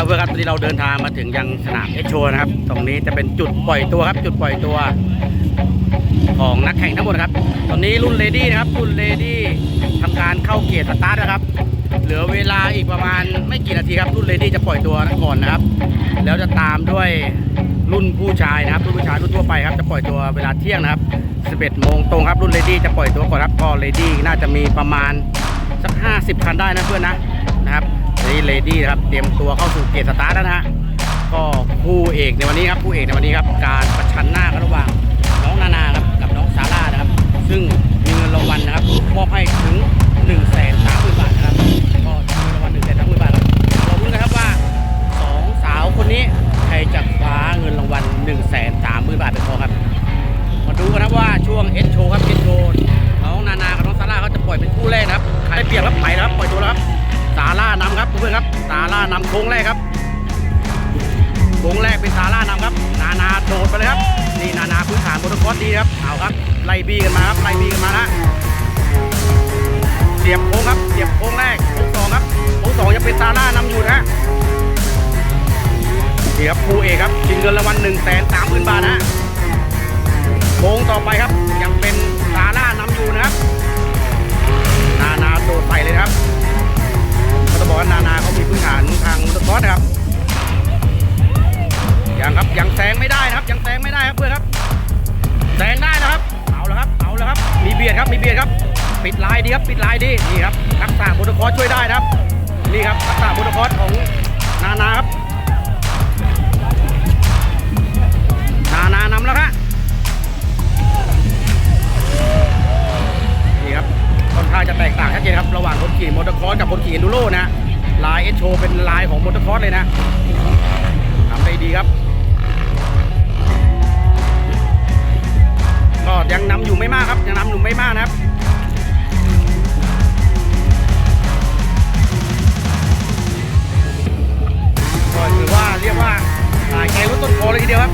ครับเพื่อนครับตอนนี้เราเดินทางมาถึงยังสนามเอ็กโชนะครับ ตรงนี้จะเป็นจุดปล่อยตัวครับ จุดปล่อยตัว ของนักแข่งทั้งหมดนะครับ ตอนนี้รุ่นเลดี้นะครับ รุ่นเลดี้ทำการเข้าเกียร์สตาร์ทนะครับ เหลือเวลาอีกประมาณไม่กี่นาทีครับ รุ่นเลดี้จะปล่อยตัวก่อนนะครับ แล้วจะตามด้วยรุ่นผู้ชายนะครับ รุ่นผู้ชายรุ่นทั่วไปครับ จะปล่อยตัวเวลาเที่ยงนะครับ 11โมงตรงครับ รุ่นเลดี้จะปล่อยตัวก่อนครับก็เลดี้น่าจะมีประมาณสัก 50คันได้นะเพื่อนนะนะครับ นี่เลดี้ครับเตรียมตัวเข้าสู่เกตสตาร์ทแล้วนะฮะก็คู่เอกในวันนี้ครับคู่เอกในวันนี้ครับการประชันหน้ากันระหว่างน้องนานาครับกับน้องซาร่านะครับ ซึ่งมีเงินรางวัลนะครับมอบให้ถึง1นึ่งแสนสามหมื่นบาทนะครับก็มีเงินรางวัลหนึ่งแสนสามหมื่นบาทครับเราลุ้นกันครับว่าสองสาวคนนี้ใครจะคว้าเงินรางวัล1นึ่งแสนสามหมื่นบาทเป็นทองครับมาดูกันครับว่าช่วงเอสโชครับเอสโชน้องนานากับน้องซาร่าเขาจะปล่อยเป็นคู่แรกนะครับใครเปรียบครับไปแล้วครับปล่อยตัวแล้วครับ ครับซาร่านำโค้งแรกครับโค้งแรกเป็นซาร่านำครับ นานาโดดไปเลยครับ นี่นานาพื้นฐานโมโตคอร์สดีครับ เอาครับ ไล่บีกันมาครับ ไล่บีกันมานะเสียบโค้งครับ เสียบโค้งแรกโค้งสองครับ โค้งสองยังเป็นซาร่านำอยู่นะนี่ครับคู่เอกครับชิงเงินรางวัลหนึ่งแสนสามหมื่นบาทนะโค้งต่อไปครับ ยังเป็น เบียดครับมีเบียครับ ปิดลายดีครับ ปิดลายดี นี่ครับทักษะมอเตอร์คอร์ช่วยได้นะครับ นี่ครับทักษะมอเตอร์คอร์ของนานาครับ นานานำแล้วครับนี่ครับค่อนข้างจะแตกต่างชัดเจนครับ ระหว่างคนขี่มอเตอร์คอร์กับคนขี่เอนดูโร่นะลายเอชโชเป็นลายของมอเตอร์คอร์เลยนะ ไม่มากนะครับก็ถือว่าเรียกว่าหายเกมต้นโพเลยทีเดียวครับ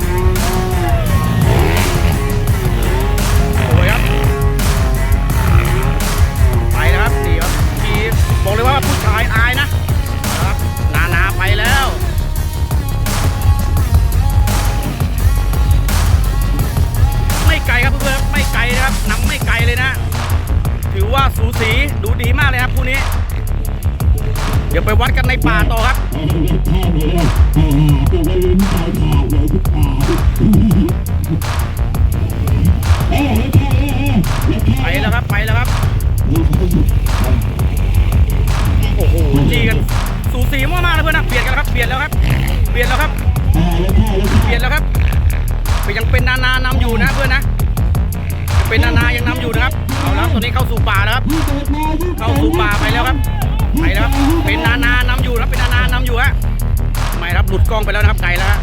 สวยครับ ไปนะครับนี่ครับทีบอกเลยว่าผู้ชายอายนะ สูสีดูดีมากเลยครับคู่นี้ เดี๋ยวไปวัดกันในป่าต่อครับไปแล้วครับไปแล้วครับ โอ้โหจีกันสูสีมากๆเลยเพื่อนนะเบียดกันครับเบียดแล้วครับเบียดแล้วครับเบียดแล้วครับยังเป็นนานานำอยู่นะเพื่อนนะ เป็นนานายังนำอยู่นะครับเอาแล้วครับตัวนี้เข้าสู่ป่าแล้วครับ เข้าสู่ป่าไปแล้วครับไปแล้วครับเป็นนานานำอยู่ครับเป็นนานานำอยู่ฮะไม่ครับหลุดกล้องไปแล้วนะครับไกลแล้วฮะ